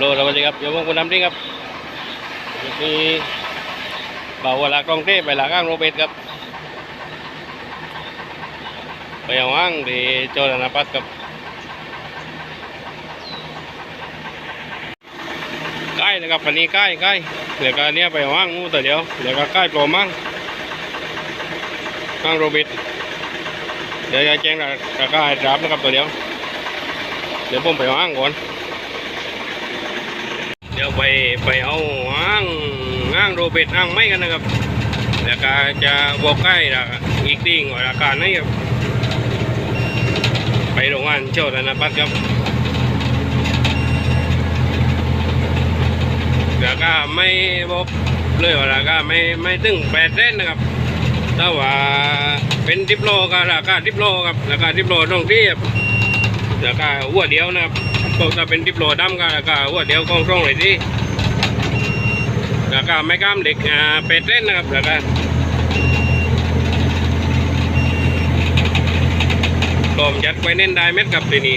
โลสวัสดีครับเดี๋ยวผมคุณนำดิ้งครับมีเบาเวลากรองเทพไปหลักอ้างโรเบตครับไปเอาอ้างที่โจรนาปัสครับใกล้นะครับวันนี้ใกล้ใกล้เดี๋ยวก็เนี้ยไปเอาอ้างงูแต่เดียวเดี๋ยวก็ใกล้โปรมั่งอ้างโรเบตเดี๋ยวจะแจ้งราคาให้รับนะครับตัวเดียวเดี๋ยวผมไปเอาอ้างก่อน ดี๋ยวไปไปเอาอ้างอ้างโรเบิร์ตอ้างไม่กันนะครับแล้วก็จะบอกใกล้ละอีกทีว่าราคาไหนครับไปโรงงานโชดนะปัดครับราคาไม่บอกเลยว่าราคาไม่ไม่ถึงแปดเส้นนะครับถ้าว่าเป็นดิปโลก็ราคาดิปโลครับราคาดิปโลต้องเทียบราคาหัวเดียวนะครับ ก็ถ้าเป็นดิปโลดำก็ราคาหัวเดียวกองร่องเลยที่ราคาไม่กล้ามเด็กอ่าเป็ดเล่นนะครับราคาลมยัดไว้เน้นได้เม็ดกับทีนี้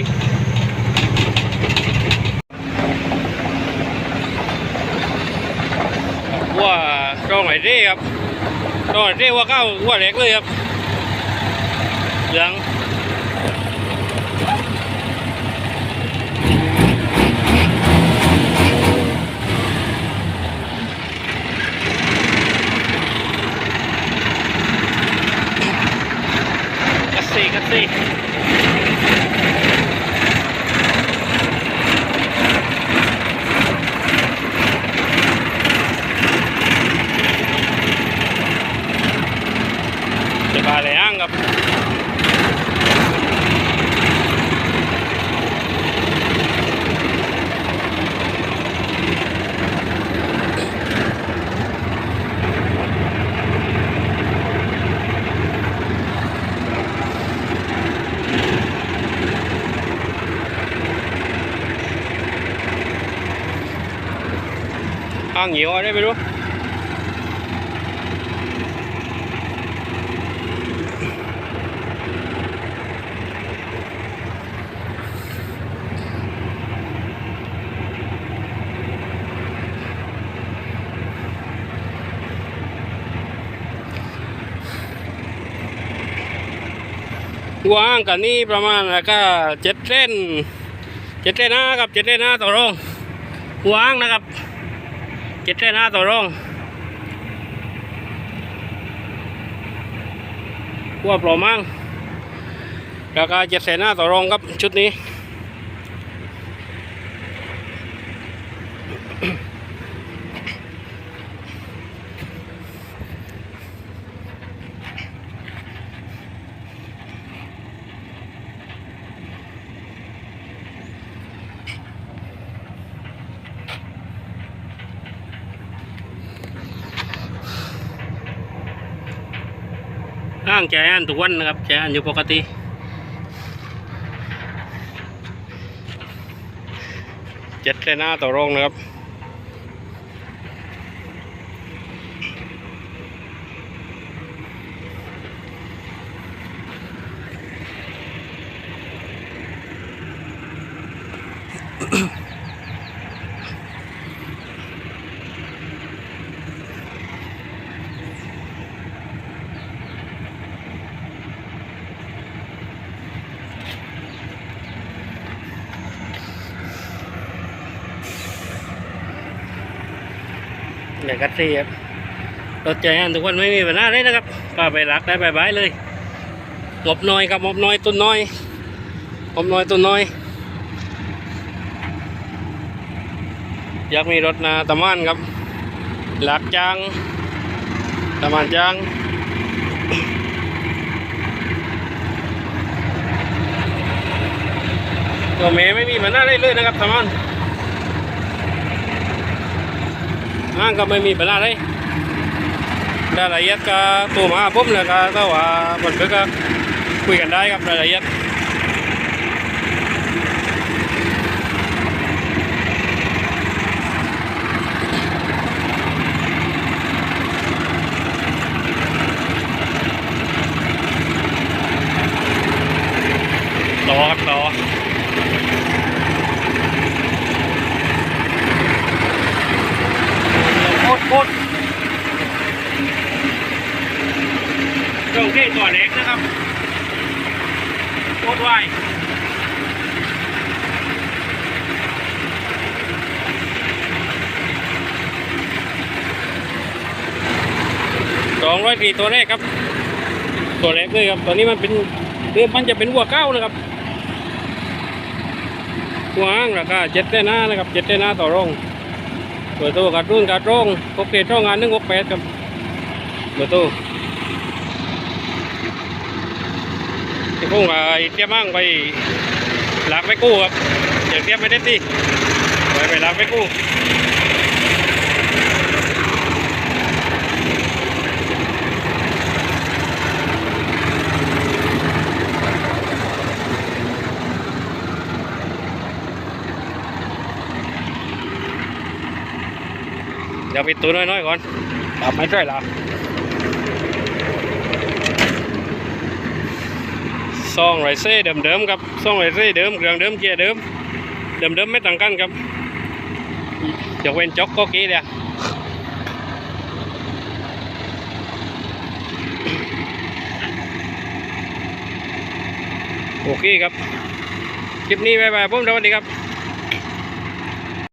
ว่าร่องไหนเร่ครับร่องไหนเร่ว่าเข้าหัวเล็กเลยครับเหลือง กัสซี่กัสซี่จะพาอะไรอ้างครับอ้างเหนียวอะไรไม่รู้วางกันนี่ประมาณก็เจ็ดเส้นเจ็ดเส้นน้าครับเจ็ดเส้นน้าต่อรองวางนะครับ เจ็ดเส้นห้าต่อรองว่าปลอมั่งราคาเจ็ดแสนห้าต่อรองครับชุดนี้างใจอันทุกวันนะครับใจอันอยู่ปกติเจ็ดเลยหน้าต่อรองนะครับ เดี๋ยวกัดซีครับรถใจอันทุกวันไม่มีปัญหาเลยนะครับป้าไปรักได้บายบายเลยงบน้อยครับงบน้อยตุนน้อยงบน้อยตุนน้อย อยากมีรถนาตะมันครับหลักจางตะมันจางตัวเมย์ไม่มีปัญหาเลยเลยนะครับตะมัน ห้างก็ไม่มีปัญหาเลยรายละเอียดก็ตัวมาปุ๊บเลยก็ถ้าว่าบนเพื่อก็คุยกันได้ครับรายละเอียดต่อครับต่อ เท่ต่อเล็กนะครับโคตรไวสองร้อยปีตัวแรกครับ ตัวแรกเลยครับ ตอนนี้มันเป็นเรือมันจะเป็นวัวเก้านะครับหัวอ้างราคาเจ็ดแต่หน้านะครับเจ็ดแต่หน้าต่อร่องเปิดตัวกัดรุ่นกัดรองพกเตะร่องงานหนึ่งหกแปดครับเปิดตัว ที่พุ่งไปเทียบมั่งไปหลักไปกู้ครับเดี๋ยวเทียบไม่ได้ตีไปไปหลักไปกู้เดี๋ยวปิดตัวน้อยๆก่อนตับไม่ใช่หรอ ซองไรเซ่เดิมๆครับซองไรเซ่เดิมเครื่องเดิมเกียร์เดิมเดิมๆไม่ต่างกันครับยกเว้นจ็อกก็กี้เดียวโอเคครับ คลิปนี้บายบายผมสวัสดีครับ